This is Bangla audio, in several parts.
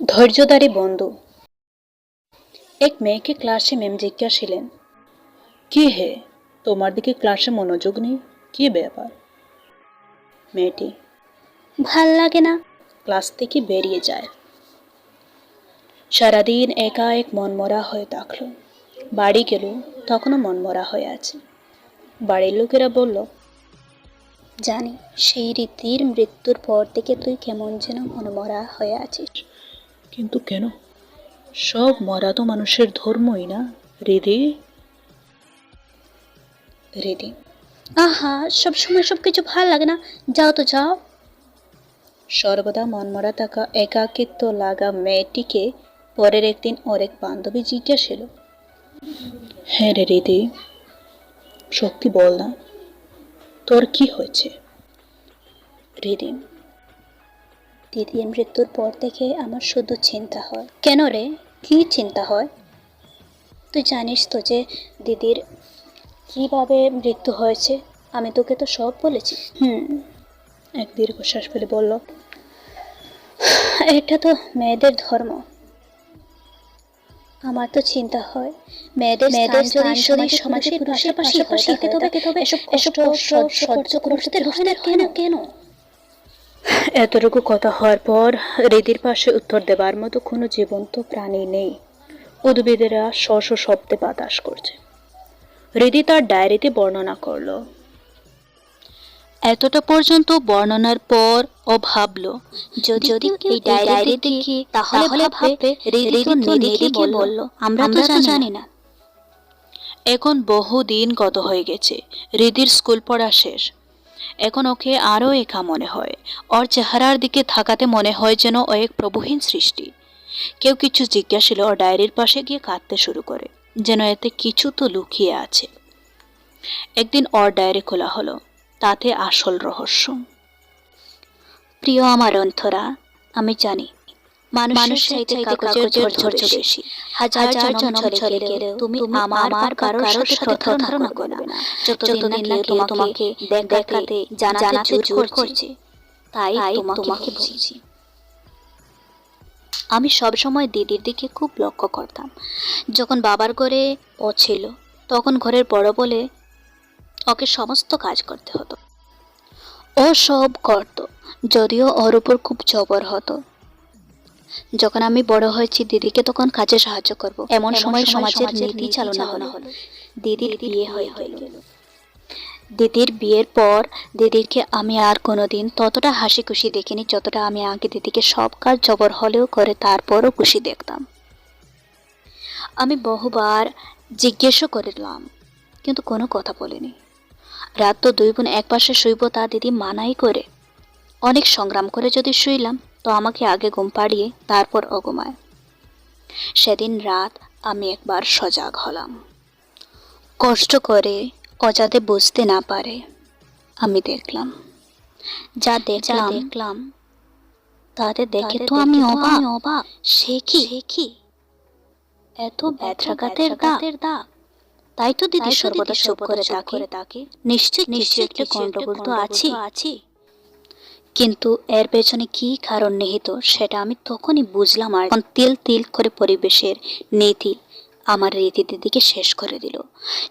ধৈর্যধারী বন্ধু। এক মেয়েকে ক্লাসে ম্যাম জিজ্ঞাসিলেন, কি হে? তোমার দিকে ক্লাসে মনোযোগ নেই? কি ব্যাপার? মেয়েটি, ভালো লাগে না। ক্লাস থেকে বেরিয়ে যায়। সারাদিন একা এক মনমরা হয়ে থাকল। বাড়ি গেল তখনও মনমরা হয়ে আছে। বাড়ির লোকেরা বলল জানি সেই রীতির মৃত্যুর পর থেকে তুই কেমন যেন মনমরা হয়ে আছিস। কিন্তু কেন? সব মরা তো মানুষের ধর্মই না হৃদি হৃদি আহা সব সময় সব কিছু ভালো লাগে না। যাও তো যাও। সর্বদা মনমরা থাকা একাকিত্ব লাগা মেয়েটিকে পরের একদিন ওর এক বান্ধবী জিজ্ঞাসিল হ্যাঁ রে হৃদি সত্যি বল না, তোর কি হয়েছে? হৃদি দিদির মৃত্যুর পর থেকে আমার শুধু চিন্তা হয়। কেন রে? কি চিন্তা হয়? তুই জানিস তো যে দিদির কীভাবে মৃত্যু হয়েছে, আমি তোকে তো সব বলেছি। হুম এক দীর্ঘশ্বাস ফেলে বলল এটা তো মেয়েদের ধর্ম। আমার তো চিন্তা হয় মেয়েদের মেয়েদের যদি সমাজে পুরুষের পাশাপাশি হতে তবে তবে এসব এসব কষ্ট সহ্য করতে হয় না কেন? কেন? এতটুকু কথা হওয়ার পর হৃদির পাশে উত্তর দেবার মতো কোনো জীবন্ত প্রাণী নেই। উদ্ভিদেরা স্ব শব্দে বাতাস করছে। হৃদি তার ডায়েরিতে বর্ণনা করল এতটা পর্যন্ত বর্ণনার পর ও ভাবলো যদি এই ডায়েরি দেখি তাহলে ভাববে নিরিকে বলল। আমরা তো জানি না। এখন বহু দিন গত হয়ে গেছে হৃদির স্কুল পড়া শেষ। এখন ওকে আরও একা মনে হয় ওর চেহারার দিকে থাকাতে মনে হয় যেন ও এক প্রভুহীন সৃষ্টি। কেউ কিছু জিজ্ঞাসিল ও ডায়েরির পাশে গিয়ে কাঁদতে শুরু করে যেন এতে কিছু তো লুকিয়ে আছে। একদিন ওর ডায়েরি খোলা হলো তাতে আসল রহস্য। প্রিয় আমার অন্তরা আমি জানি মানুষ চাইতে কাগজের ধৈর্য বেশি। হাজার জনম চলে গেলেও তুমি আমার কারোর সাথে ধারণা করবে না। যতদিন না কেউ তোমাকে দেখাতে জানাতে জোর করছে তাই তোমাকে বলছি। আমি সব সময় দিদির দিকে খুব লক্ষ্য করতাম। যখন বাবার ঘরে ও ছিল তখন ঘরের বড় বলে ওকে সমস্ত কাজ করতে হতো। ও সব করত যদিও ওর উপর খুব জবর হতো। যখন আমি বড় হয়েছি দিদিকে তখন কাজে সাহায্য করব। এমন সময় সমাজের নীতি চালনা হলো। দিদির বিয়ে হয়ে গেল। দিদির বিয়ের পর দিদিকে আমি আর কোনোদিন ততটা হাসি খুশি দেখিনি যতটা আমি আগে দিদিকে সব কাজ জবর হলেও করে তারপরও খুশি দেখতাম। আমি বহুবার জিজ্ঞেসও করলাম কিন্তু কোনো কথা বলিনি। রাত তো দুই বোন এক পাশে শুইব তা দিদি মানাই করে। অনেক সংগ্রাম করে যদি শুইলাম তো আমাকে আগে ঘুম পাড়িয়ে তারপর অগমায় সেদিন রাত আমি একবার সজাগ হলাম। কষ্ট করে অজাতে বুঝতে না পারে আমি দেখলাম। যা দেখলাম দেখলাম তাতে দেখে তো আমি অবাক। অবাক। সে কি? এত ব্যথাঘাতের দাগ। তাই তো দিদি সর্বদা চুপ করে তাকে তাকে নিশ্চয় নিশ্চয় একটা গন্ডগোল তো আছে আছে কিন্তু এর পেছনে কি কারণ নিহিত সেটা আমি তখনই বুঝলাম আর তিল তিল করে পরিবেশের নীতি আমার রীতি দিদিকে শেষ করে দিল।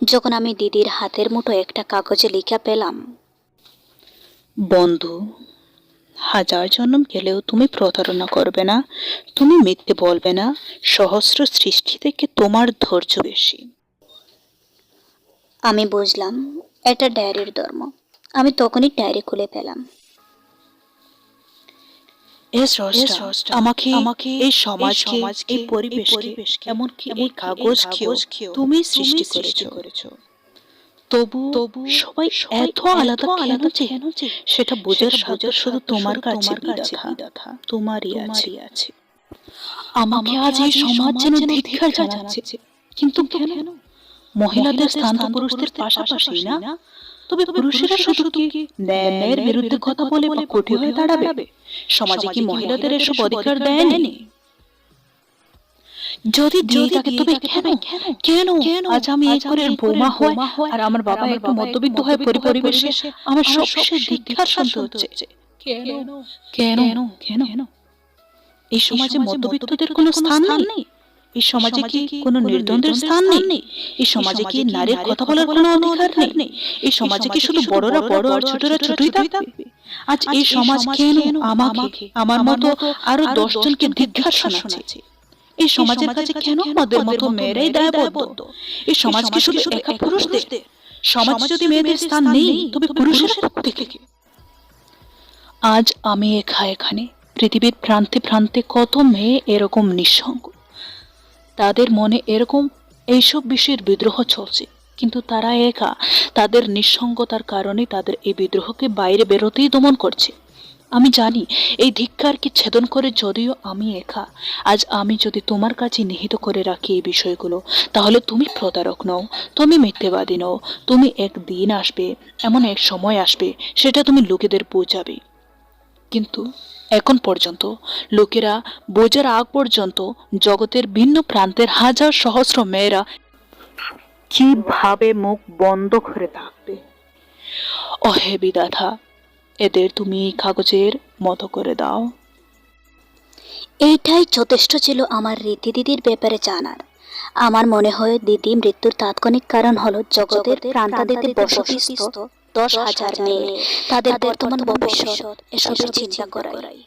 যখন আমি দিদির হাতের মুঠো একটা কাগজে লিখা পেলাম বন্ধু হাজার জন্ম গেলেও তুমি প্রতারণা করবে না তুমি মিথ্যে বলবে না সহস্র সৃষ্টি থেকে তোমার ধৈর্য বেশি। আমি বুঝলাম এটা ডায়েরির ধর্ম। আমি তখনই ডায়েরি খুলে পেলাম আমাকে আমাকে এই সমাজকে এই পরিবেশকে এমনকি এই কাগজকেও তুমি সৃষ্টি করেছ। তবু তবু সবাই এত আলাদা কেন সেটা বোঝার সাধ্য শুধু তোমার কাছে তোমারই আছে। আছে। আমাকে আজ এই সমাজ যেন ধিক্কার জানাচ্ছে। কিন্তু কেন? মহিলাদের স্থান তো পুরুষদের পাশাপাশি না? তবে পুরুষেরা শুধু কি ন্যায়ের বিরুদ্ধে কথা বলে বা কঠি হয়ে দাঁড়াবে? সমাজে কি মহিলাদের এসব অধিকার দেয়নি? যদি দিয়ে থাকে তবে কেন? কেন? আজ আমি এই ঘরের বৌমা হয় আর আমার বাবা একটু মধ্যবিত্ত হয়ে পরিবেশে আমার সব শেষে দীক্ষার শুনতে হচ্ছে। কেন? কেন? কেন? এই সমাজে মধ্যবিত্তদের কোনো স্থান নেই? এই সমাজে কি কোনো নির্দ্বন্দ্বের স্থান নেই? এই সমাজে কি নারীর কথা বলার কোনো অধিকার নেই? এই সমাজে কি শুধু বড়রা বড় আর ছোটরা ছোটই থাকবে? আজ এই সমাজ কেন আমাকে আমার মতো আরও দশ জনকে দীক্ষা শোনাচ্ছে? এই সমাজের কাছে কেন আমাদের মতো মেয়েরাই দায়বদ্ধ? এই সমাজ কি শুধু একা পুরুষদের? সমাজ যদি মেয়েদের স্থান নেই তবে পুরুষের থেকে আজ আমি একা এখানে পৃথিবীর প্রান্তে প্রান্তে কত মেয়ে এরকম নিঃসঙ্গ তাদের মনে এরকম এইসব বিষয়ের বিদ্রোহ চলছে। কিন্তু তারা একা, তাদের নিঃসঙ্গতার কারণে তাদের এই বিদ্রোহকে বাইরে বেরোতেই দমন করছে। আমি জানি, এই ধিক্কারকে ছেদন করে যদিও আমি একা, আজ আমি যদি তোমার কাছে নিহিত করে রাখি এই বিষয়গুলো, তাহলে তুমি প্রতারক নও, তুমি মিথ্যেবাদী নও, তুমি এক দিন আসবে, এমন এক সময় আসবে, সেটা তুমি লোকেদের বোঝাবে। কিন্তু এখন পর্যন্ত লোকেরা বোঝার আগ পর্যন্ত জগতের ভিন্ন প্রান্তের হাজার সহস্র মেয়েরা কীভাবে মুখ বন্ধ করে থাকবে? অহে বিদাথা এদের তুমি কাগজের মতো করে দাও। এইটাই যথেষ্ট ছিল আমার রীতি দিদির ব্যাপারে জানার। আমার মনে হয় দিদি মৃত্যুর তাৎক্ষণিক কারণ হলো জগতের প্রান্তাদিতে বসতিস্থ দশ হাজার মেয়ে তাদের বর্তমান ভবিষ্যৎ এসবের চিন্তা করাই।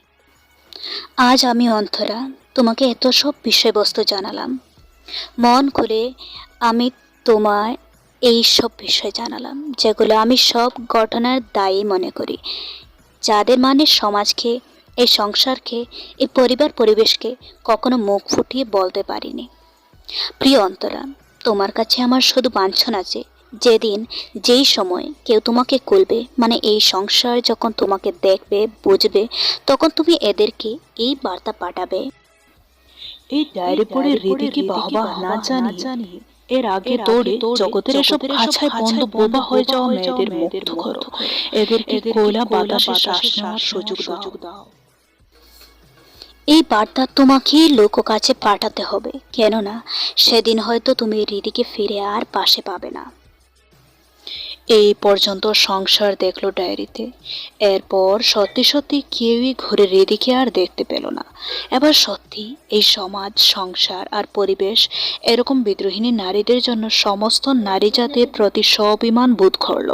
আজ আমি অন্তরা তোমাকে এত সব বিষয়বস্তু জানালাম। মন খুলে আমি তোমায় এই সব বিষয় জানালাম যেগুলো আমি সব ঘটনার দায়ী মনে করি। যাদের মানে সমাজকে এই সংসারকে এই পরিবার পরিবেশকে কখনো মুখ ফুটিয়ে বলতে পারিনি। প্রিয় অন্তরা তোমার কাছে আমার শুধু বাঞ্ছন আছে যেদিন যেই সময় কেউ তোমাকে কুলবে মানে এই সংসার যখন তোমাকে দেখবে বুঝবে তখন তুমি এদেরকে এই বার্তা পাঠাবে। এই ডায়েরি পড়ে রীতিকে বাহবা না জানি। জানি। এর আগে দৌড়ে জগতের এসব খাঁচায় বন্ধ বোবা হয়ে যাওয়া মেয়েদের মুক্ত করো। এদেরকে কোলা বাতাসে শ্বাস নেওয়ার সুযোগ দাও। এই বার্তা তোমাকে লোক কাছে পাঠাতে হবে। কেননা সেদিন হয়তো তুমি রীতিকে ফিরে আর পাশে পাবে না। এই পর্যন্ত সংসার দেখল ডায়েরিতে। এরপর সত্যি সত্যি কেউই ঘুরে রেদিকে আর দেখতে পেল না। এবার সত্যি এই সমাজ, সংসার আর পরিবেশ এরকম বিদ্রোহিণী নারীদের জন্য সমস্ত নারী জাতির প্রতি স্বাভিমান বোধ করল।